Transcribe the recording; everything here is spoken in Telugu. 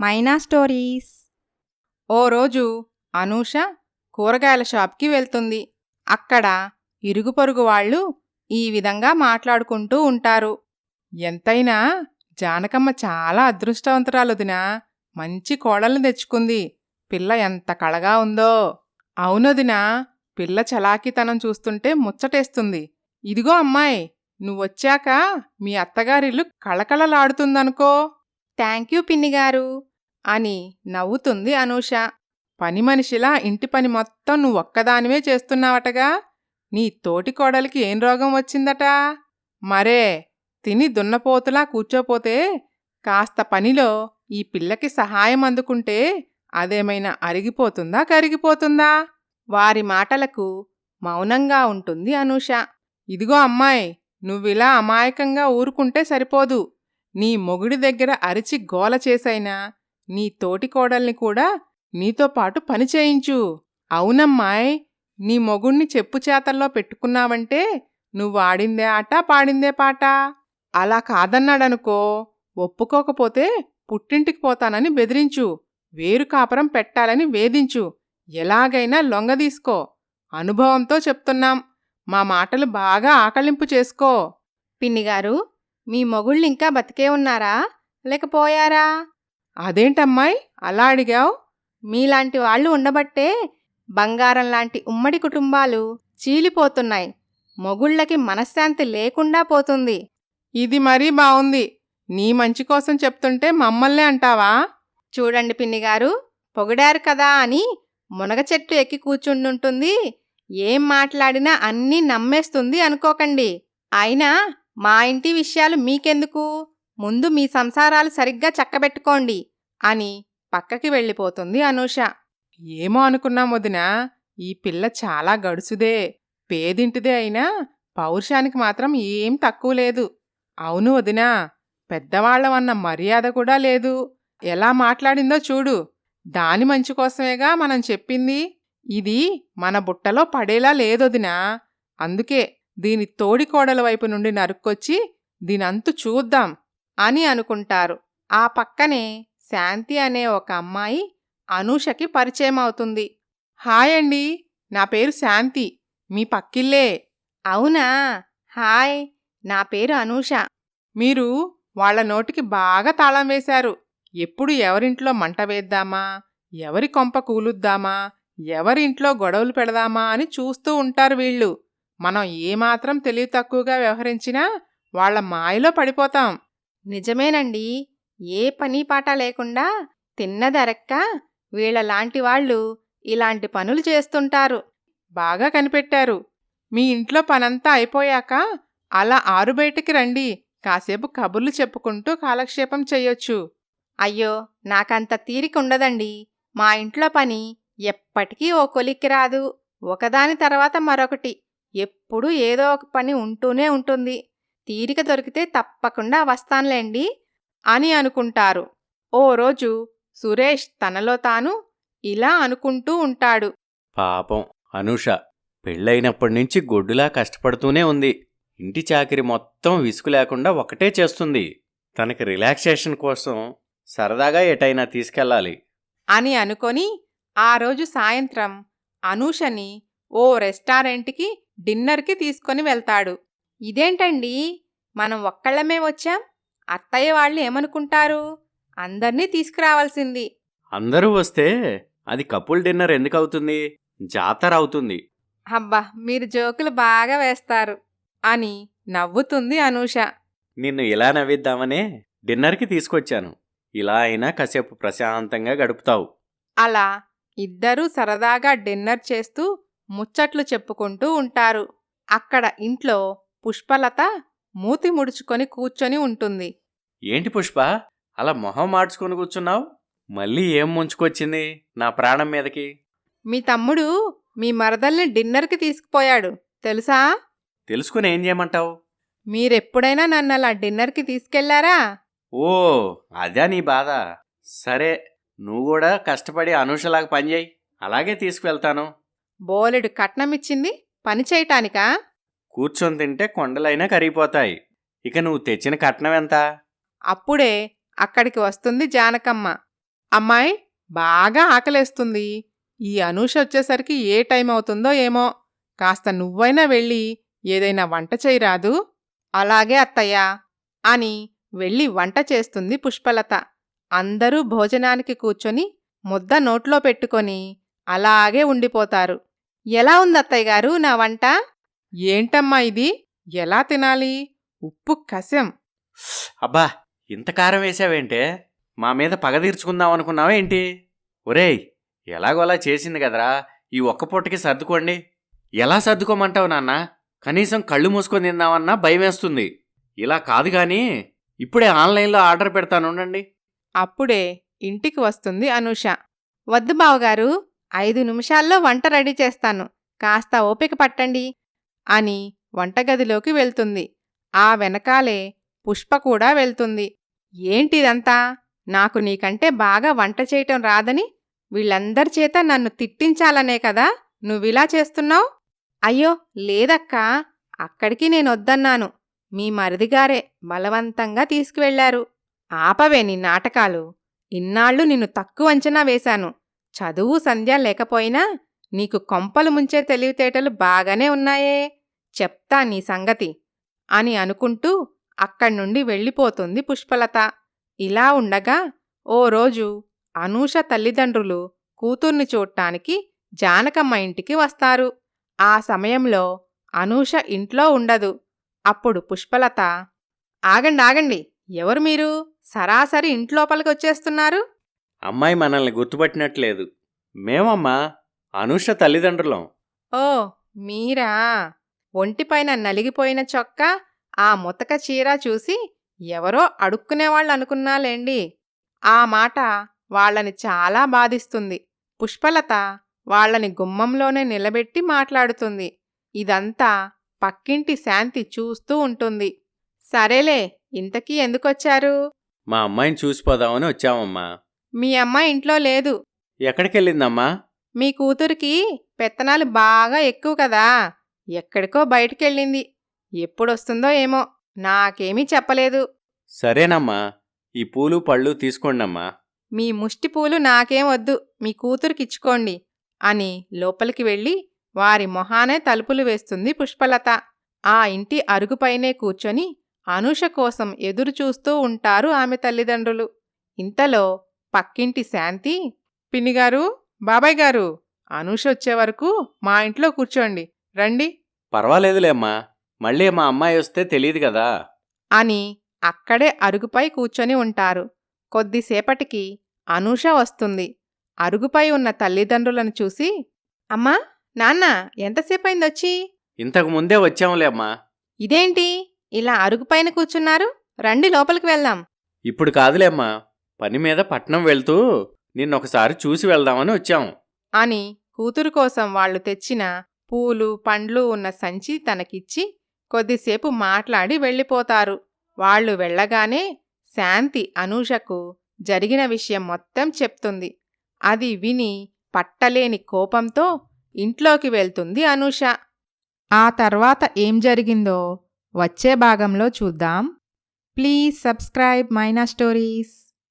మైనా స్టోరీస్. ఓ రోజు అనూష కూరగాయల షాప్కి వెళ్తుంది. అక్కడ ఇరుగు పొరుగు వాళ్ళు ఈ విధంగా మాట్లాడుకుంటూ ఉంటారు. ఎంతైనా జానకమ్మ చాలా అదృష్టవంతురాలుదిన మంచి కోడల్ని తెచ్చుకుంది. పిల్ల ఎంత కళగా ఉందో. అవునదిన పిల్ల చలాకీతనం చూస్తుంటే ముచ్చటేస్తుంది. ఇదిగో అమ్మాయి నువ్వొచ్చాక మీ అత్తగారిల్లు కళకళలాడుతుందనుకో. థ్యాంక్ యూ పిన్నిగారు అని నవ్వుతుంది అనూష. పని మనిషిలా ఇంటి పని మొత్తం నువ్వొక్కదానివే చేస్తున్నావటగా? నీ తోటి కోడలికి ఏం రోగం వచ్చిందట? మరే తిని దున్నపోతులా కూర్చోపోతే కాస్త పనిలో ఈ పిల్లకి సహాయం అందుకుంటే అదేమైనా అరిగిపోతుందా కరిగిపోతుందా? వారి మాటలకు మౌనంగా ఉంటుంది అనూష. ఇదిగో అమ్మాయి నువ్విలా అమాయకంగా ఊరుకుంటే సరిపోదు. నీ మొగుడి దగ్గర అరిచి గోల చేసైనా నీ తోటి కోడల్ని కూడా నీతో పాటు పని చేయించు. అవునమ్మాయ్ నీ మొగుణ్ణి చెప్పు చేతల్లో పెట్టుకున్నావంటే నువ్వు ఆడిందే ఆట పాడిందే పాట. అలా కాదన్నాడనుకో ఒప్పుకోకపోతే పుట్టింటికి పోతానని బెదిరించు. వేరు కాపురం పెట్టాలని వేధించు. ఎలాగైనా లొంగదీసుకో అనుభవంతో చెప్తున్నాం. మా మాటలు బాగా ఆకలింపు చేసుకో. పిన్నిగారు మీ మొగుళ్ళింకా బతికే ఉన్నారా? లేకపోయారా అదేంటమ్మాయి? అలా అడిగావు? మీలాంటి వాళ్ళు ఉండబట్టే బంగారం లాంటి ఉమ్మడి కుటుంబాలు చీలిపోతున్నాయి. మొగుళ్ళకి మనశ్శాంతి లేకుండా పోతుంది. ఇది మరీ బాగుంది నీ మంచి కోసం చెప్తుంటే మమ్మల్నే అంటావా? చూడండి పిన్నిగారు పొగిడారు కదా అని మునగ చెట్టు ఎక్కి కూర్చుండుంటుంది. ఏం మాట్లాడినా అన్నీ నమ్మేస్తుంది అనుకోకండి. అయినా మా ఇంటి విషయాలు మీకెందుకు? ముందు మీ సంసారాలు సరిగ్గా చక్కబెట్టుకోండి అని పక్కకి వెళ్ళిపోతుంది అనూష. ఏమో అనుకున్నాం వదినా ఈ పిల్ల చాలా గడుసుదే పేదింటిదే అయినా పౌరుషానికి మాత్రం ఏం తక్కువ లేదు. అవును వదినా పెద్దవాళ్ళమన్న మర్యాద కూడా లేదు. ఎలా మాట్లాడిందో చూడు. దాని మంచి కోసమేగా మనం చెప్పింది. ఇది మన బుట్టలో పడేలా లేదొదినా అందుకే దీని తోడికోడల వైపు నుండి నరుక్కొచ్చి దీనంతు చూద్దాం. అని అనుకుంటారు. ఆ పక్కనే శాంతి అనే ఒక అమ్మాయి అనూషకి పరిచయం అవుతుంది. హాయ్ అండి నా పేరు శాంతి మీ పక్కిల్లే. అవునా? హాయ్ నా పేరు అనూష. మీరు వాళ్ళ నోటికి బాగా తాళం వేశారు. ఎప్పుడు ఎవరింట్లో మంట వేద్దామా? ఎవరి కొంప కూలుద్దామా? ఎవరింట్లో గొడవలు పెడదామా? అని చూస్తూ ఉంటారు వీళ్ళు. మనం ఏమాత్రం తెలివి తక్కువగా వ్యవహరించినా వాళ్ళ మాయలో పడిపోతాం. నిజమేనండి. ఏ పని పాట లేకుండా తిన్నదరక్క వీళ్ళలాంటి వాళ్ళు ఇలాంటి పనులు చేస్తుంటారు. బాగా కనిపెట్టారు. మీ ఇంట్లో పనంతా అయిపోయాక అలా ఆరుబయటికి రండి. కాసేపు కబుర్లు చెప్పుకుంటూ కాలక్షేపం చెయ్యొచ్చు అయ్యో! నాకంత తీరిక ఉండదండి మా ఇంట్లో పని ఎప్పటికీ ఓ కొలిక్కి రాదు. ఒకదాని తర్వాత మరొకటి. ఎప్పుడూ ఏదో ఒక పని ఉంటూనే ఉంటుంది. తీరిక దొరికితే తప్పకుండా వస్తానులేండి అని అనుకుంటారు. ఓ రోజు సురేష్ తనలో తాను ఇలా అనుకుంటూ ఉంటాడు. పాపం అనూష పెళ్ళైనప్పటి నుంచి గొడ్డులా కష్టపడుతూనే ఉంది. ఇంటి చాకిరి మొత్తం విసుగు లేకుండా ఒకటే చేస్తుంది. తనకి రిలాక్సేషన్ కోసం సరదాగా ఎటైనా తీసుకెళ్ళాలి. అని అనుకొని ఆ రోజు సాయంత్రం అనూషని ఓ రెస్టారెంట్కి డిన్నర్కి తీసుకొని వెళ్తాడు. ఇదేంటండి? మనం ఒక్కళ్ళమే వచ్చాం అత్తయ్య వాళ్ళు ఏమనుకుంటారు? అందర్నీ తీసుకురావాల్సింది. అందరూ వస్తే అది కపుల్ డిన్నర్ ఎందుకు అవుతుంది జాతర అవుతుంది. అబ్బా మీరు జోకులు బాగా వేస్తారు. అని నవ్వుతుంది అనూష. నిన్ను ఇలా నవ్విద్దామనే డిన్నర్కి తీసుకొచ్చాను. ఇలా అయినా కాసేపు ప్రశాంతంగా గడుపుతావు. అలా ఇద్దరూ సరదాగా డిన్నర్ చేస్తూ ముచ్చట్లు చెప్పుకుంటూ ఉంటారు. అక్కడ ఇంట్లో పుష్పలత మూతి ముడుచుకొని కూర్చొని ఉంటుంది. ఏంటి పుష్ప? అలా మొహం మార్చుకొని కూర్చున్నావు? మళ్ళీ ఏం ముంచుకొచ్చింది నా ప్రాణం మీదకి? మీ తమ్ముడు మీ మరదల్ని డిన్నర్కి తీసుకుపోయాడు. తెలుసా? తెలుసుకుని ఏం చేయమంటావు? మీరెప్పుడైనా నన్ను అలా డిన్నర్కి తీసుకెళ్ళారా? ఓ అదా నీ బాధ. సరే నువ్వు కూడా కష్టపడి అనూషలాగా పనిచేయి అలాగే తీసుకువెళ్తాను. బోలెడు కట్నమిచ్చింది పని చేయటానికా? కూర్చొని తింటే కొండలైనా కరిగిపోతాయి. ఇక నువ్వు తెచ్చిన కట్నం ఎంత? అప్పుడే అక్కడికి వస్తుంది జానకమ్మ. అమ్మాయి బాగా ఆకలేస్తుంది. ఈ అనూష వచ్చేసరికి ఏ టైం అవుతుందో ఏమో. కాస్త నువ్వైనా వెళ్ళి ఏదైనా వంట చేయరాదు? అలాగే అత్తయ్య అని వెళ్ళి వంట చేస్తుంది పుష్పలత. అందరూ భోజనానికి కూర్చొని ముద్ద నోట్లో పెట్టుకొని అలాగే ఉండిపోతారు. ఎలా ఉంది అత్తయ్య గారు నా వంట? ఏంటమ్మా ఇది? ఎలా తినాలి? ఉప్పు కసం. అబ్బా ఇంత కారం వేసావేంటే? మా మీద పగ తీర్చుకుందాం అనుకున్నావా ఏంటి? ఒరేయ్ ఎలాగోలా చేసింది కదరా. ఈ ఒక్క పూటకి సర్దుకోండి. ఎలా సర్దుకోమంటావు నాన్న? కనీసం కళ్ళు మూసుకొని తిందామన్నా భయం వేస్తుంది ఇలా కాదు గాని ఇప్పుడే ఆన్లైన్లో ఆర్డర్ పెడతాను ఉండండి. అప్పుడే ఇంటికి వస్తుంది అనూష. వద్దు బావగారు ఐదు నిమిషాల్లో వంట రెడీ చేస్తాను. కాస్త ఓపిక పట్టండి. అని వంటగదిలోకి వెళ్తుంది. ఆ వెనకాలే పుష్ప కూడా వెళ్తుంది. ఏంటిదంతా? నాకు నీకంటే బాగా వంట చేయటం రాదని వీళ్ళందరి చేత నన్ను తిట్టించాలనే కదా నువ్విలా చేస్తున్నావు? అయ్యో లేదక్కా. అక్కడికి నేనొద్దన్నాను. మీ మరిదిగారే బలవంతంగా తీసుకువెళ్ళారు ఆపవే నీ నాటకాలు. ఇన్నాళ్ళు నిన్ను తక్కువ అంచనా వేశాను. చదువు సంధ్య లేకపోయినా నీకు కొంపలు ముంచే తెలివితేటలు బాగానే ఉన్నాయే. చెప్తా నీ సంగతి అని అనుకుంటూ అక్కడ్నుండి వెళ్ళిపోతుంది పుష్పలత. ఇలా ఉండగా ఓ రోజు అనూష తల్లిదండ్రులు కూతుర్ని చూడ్టానికి జానకమ్మ ఇంటికి వస్తారు. ఆ సమయంలో అనూష ఇంట్లో ఉండదు. అప్పుడు పుష్పలత ఆగండి ఆగండి ఎవరు మీరు? సరాసరి ఇంట్లోపలికి వచ్చేస్తున్నారు అమ్మాయి మనల్ని గుర్తుపట్టినట్లేదు. మేమమ్మా అనూష తల్లిదండ్రులం. ఓ మీరా? ఒంటిపైన నలిగిపోయిన చొక్కా ఆ ముతక చీర చూసి ఎవరో అడుక్కునేవాళ్ళు అనుకున్నాలేండి ఆ మాట వాళ్ళని చాలా బాధిస్తుంది. పుష్పలత వాళ్ళని గుమ్మంలోనే నిలబెట్టి మాట్లాడుతుంది. ఇదంతా పక్కింటి శాంతి చూస్తూ ఉంటుంది. సరేలే ఇంతకీ ఎందుకొచ్చారు? మా అమ్మాయిని చూసిపోదామని వచ్చామమ్మా. మీ అమ్మాయి ఇంట్లో లేదు. ఎక్కడికెళ్ళిందమ్మా? మీ కూతురికి పెత్తనాలు బాగా ఎక్కువ కదా. ఎక్కడికో బయటికెళ్ళింది. ఎప్పుడొస్తుందో ఏమో. నాకేమీ చెప్పలేదు. సరేనమ్మా. ఈ పూలు పళ్ళు తీసుకోండమ్మా. మీ ముష్టి పూలు నాకేం వద్దు. మీ కూతురికిచ్చుకోండి అని లోపలికి వెళ్ళి వారి మొహానే తలుపులు వేస్తుంది పుష్పలత. ఆ ఇంటి అరుగుపైనే కూర్చొని అనూష కోసం ఎదురుచూస్తూ ఉంటారు ఆమె తల్లిదండ్రులు. ఇంతలో పక్కింటి శాంతి పిన్నిగారు బాబాయ్ గారు అనూష వచ్చే వరకు మా ఇంట్లో కూర్చోండి. రండి. పర్వాలేదులేమ్మా మళ్ళీ మా అమ్మాయి వస్తే తెలియదు కదా. అని అక్కడే అరుగుపై కూర్చొని ఉంటారు. కొద్దిసేపటికి అనూష వస్తుంది. అరుగుపై ఉన్న తల్లిదండ్రులను చూసి అమ్మా నాన్న ఎంతసేపయిందొచ్చి ఇంతకు ముందే వచ్చాంలేమ్మా. ఇదేంటి? ఇలా అరుగుపైన కూర్చున్నారు? రండి లోపలికి వెళ్దాం. ఇప్పుడు కాదులేమ్మా పని మీద పట్నం వెళ్తూ నిన్నొకసారి చూసి వెళ్దామని వచ్చాం. అని కూతురు కోసం వాళ్ళు తెచ్చిన పూలు పండ్లు ఉన్న సంచి తనకిచ్చి కొద్దిసేపు మాట్లాడి వెళ్ళిపోతారు. వాళ్ళు వెళ్ళగానే శాంతి అనూషకు జరిగిన విషయం మొత్తం చెప్తుంది. అది విని పట్టలేని కోపంతో ఇంట్లోకి వెళ్తుంది అనూష. ఆ తర్వాత ఏం జరిగిందో వచ్చే భాగంలో చూద్దాం. Please subscribe Maina stories.